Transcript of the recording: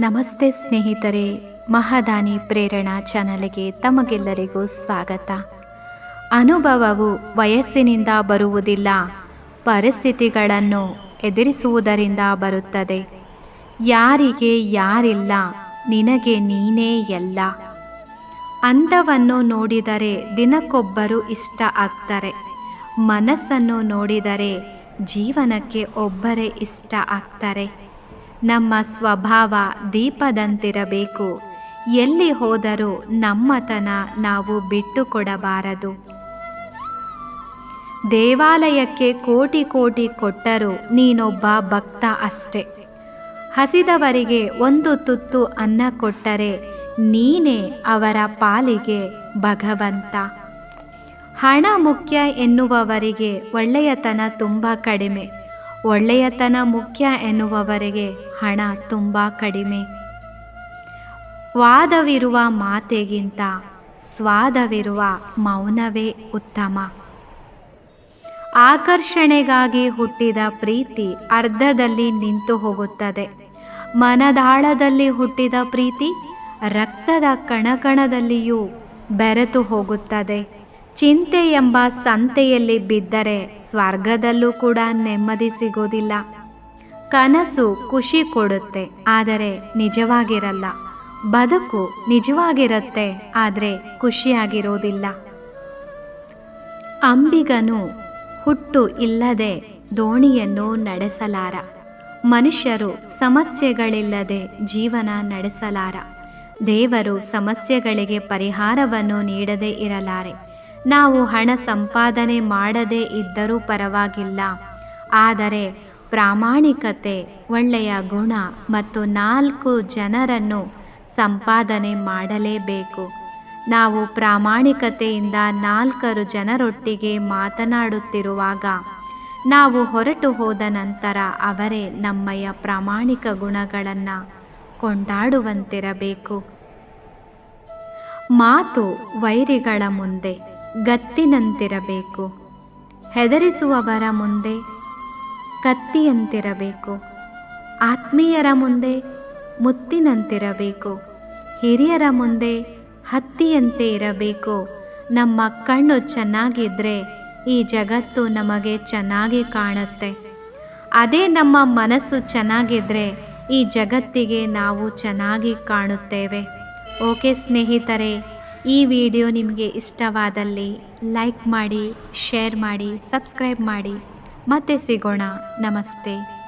ನಮಸ್ತೆ ಸ್ನೇಹಿತರೆ, ಮಹಾದಾನಿ ಪ್ರೇರಣಾ ಚಾನಲ್ಗೆ ತಮಗೆಲ್ಲರಿಗೂ ಸ್ವಾಗತ. ಅನುಭವವು ವಯಸ್ಸಿನಿಂದ ಬರುವುದಿಲ್ಲ, ಪರಿಸ್ಥಿತಿಗಳನ್ನು ಎದುರಿಸುವುದರಿಂದ ಬರುತ್ತದೆ. ಯಾರಿಗೆ ಯಾರಿಲ್ಲ, ನಿನಗೆ ನೀನೇ ಎಲ್ಲ. ಅಂದವನ್ನು ನೋಡಿದರೆ ದಿನಕ್ಕೊಬ್ಬರು ಇಷ್ಟ ಆಗ್ತಾರೆ. ಮನಸ್ಸನ್ನು ನೋಡಿದರೆ ಜೀವನಕ್ಕೆ ಒಬ್ಬರೇ ಇಷ್ಟ ಆಗ್ತಾರೆ. ನಮ್ಮ ಸ್ವಭಾವ ದೀಪದಂತಿರಬೇಕು. ಎಲ್ಲಿ ಹೋದರೂ ನಮ್ಮತನ ನಾವು ಬಿಟ್ಟು ಕೊಡಬಾರದು ದೇವಾಲಯಕ್ಕೆ ಕೋಟಿ ಕೋಟಿ ಕೊಟ್ಟರೂ ನೀನೊಬ್ಬ ಭಕ್ತ ಅಷ್ಟೆ. ಹಸಿದವರಿಗೆ ಒಂದು ತುತ್ತು ಅನ್ನ ಕೊಟ್ಟರೆ ನೀನೇ ಅವರ ಪಾಲಿಗೆ ಭಗವಂತ. ಹಣ ಮುಖ್ಯ ಎನ್ನುವವರಿಗೆ ಒಳ್ಳೆಯತನ ತುಂಬ ಕಡಿಮೆ. ಒಳ್ಳೆಯತನ ಮುಖ್ಯ ಎನ್ನುವವರಿಗೆ ಹಣ ತುಂಬ ಕಡಿಮೆ. ವಾದವಿರುವ ಮಾತೆಗಿಂತ ಸ್ವಾದವಿರುವ ಮೌನವೇ ಉತ್ತಮ. ಆಕರ್ಷಣೆಗಾಗಿ ಹುಟ್ಟಿದ ಪ್ರೀತಿ ಅರ್ಧದಲ್ಲಿ ನಿಂತು ಹೋಗುತ್ತದೆ. ಮನದಾಳದಲ್ಲಿ ಹುಟ್ಟಿದ ಪ್ರೀತಿ ರಕ್ತದ ಕಣಕಣದಲ್ಲಿಯೂ ಬೆರೆತು ಹೋಗುತ್ತದೆ. ಚಿಂತೆ ಎಂಬ ಸಂತೆಯಲ್ಲಿ ಬಿದ್ದರೆ ಸ್ವರ್ಗದಲ್ಲೂ ಕೂಡ ನೆಮ್ಮದಿ ಸಿಗೋದಿಲ್ಲ. ಕನಸು ಖುಷಿ ಕೊಡುತ್ತೆ, ಆದರೆ ನಿಜವಾಗಿರಲ್ಲ. ಬದುಕು ನಿಜವಾಗಿರುತ್ತೆ, ಆದರೆ ಖುಷಿಯಾಗಿರೋದಿಲ್ಲ. ಅಂಬಿಗನು ಹುಟ್ಟು ಇಲ್ಲದೆ ದೋಣಿಯನ್ನು ನಡೆಸಲಾರ. ಮನುಷ್ಯರು ಸಮಸ್ಯೆಗಳಿಲ್ಲದೆ ಜೀವನ ನಡೆಸಲಾರ. ದೇವರು ಸಮಸ್ಯೆಗಳಿಗೆ ಪರಿಹಾರವನ್ನು ನೀಡದೇ ಇರಲಾರೆ. ನಾವು ಹಣ ಸಂಪಾದನೆ ಮಾಡದೇ ಇದ್ದರೂ ಪರವಾಗಿಲ್ಲ. ಆದರೆ ಪ್ರಾಮಾಣಿಕತೆ, ಒಳ್ಳೆಯ ಗುಣ ಮತ್ತು ನಾಲ್ಕು ಜನರನ್ನು ಸಂಪಾದನೆ ಮಾಡಲೇಬೇಕು. ನಾವು ಪ್ರಾಮಾಣಿಕತೆಯಿಂದ ನಾಲ್ಕರು ಜನರೊಟ್ಟಿಗೆ ಮಾತನಾಡುತ್ತಿರುವಾಗ, ನಾವು ಹೊರಟು ಹೋದ ನಂತರ ಅವರೇ ನಮ್ಮಯ ಪ್ರಾಮಾಣಿಕ ಗುಣಗಳನ್ನು ಕೊಂಡಾಡುವಂತಿರಬೇಕು. ಮಾತು ವೈರಿಗಳ ಮುಂದೆ. ಗತ್ತಿನಂತಿರಬೇಕು. ಹೆದರಿಸುವವರ ಮುಂದೆ ಕತ್ತಿಯಂತಿರಬೇಕು. ಆತ್ಮೀಯರ ಮುಂದೆ ಮುತ್ತಿನಂತಿರಬೇಕು. ಹಿರಿಯರ ಮುಂದೆ ಹತ್ತಿಯಂತೆ ಇರಬೇಕು. ನಮ್ಮ ಕಣ್ಣು ಚೆನ್ನಾಗಿದ್ದರೆ ಈ ಜಗತ್ತು ನಮಗೆ ಚೆನ್ನಾಗಿ ಕಾಣುತ್ತೆ. ಅದೇ ನಮ್ಮ ಮನಸ್ಸು ಚೆನ್ನಾಗಿದ್ದರೆ ಈ ಜಗತ್ತಿಗೆ ನಾವು ಚೆನ್ನಾಗಿ ಕಾಣುತ್ತೇವೆ. ಓಕೆ ಸ್ನೇಹಿತರೆ ಈ ವಿಡಿಯೋ ನಿಮಗೆ ಇಷ್ಟವಾದಲ್ಲಿ ಲೈಕ್ ಮಾಡಿ ಶೇರ್ ಮಾಡಿ ಸಬ್ಸ್ಕ್ರೈಬ್ ಮಾಡಿ. ಮತ್ತೆ ಸಿಗೋಣ. ನಮಸ್ತೆ.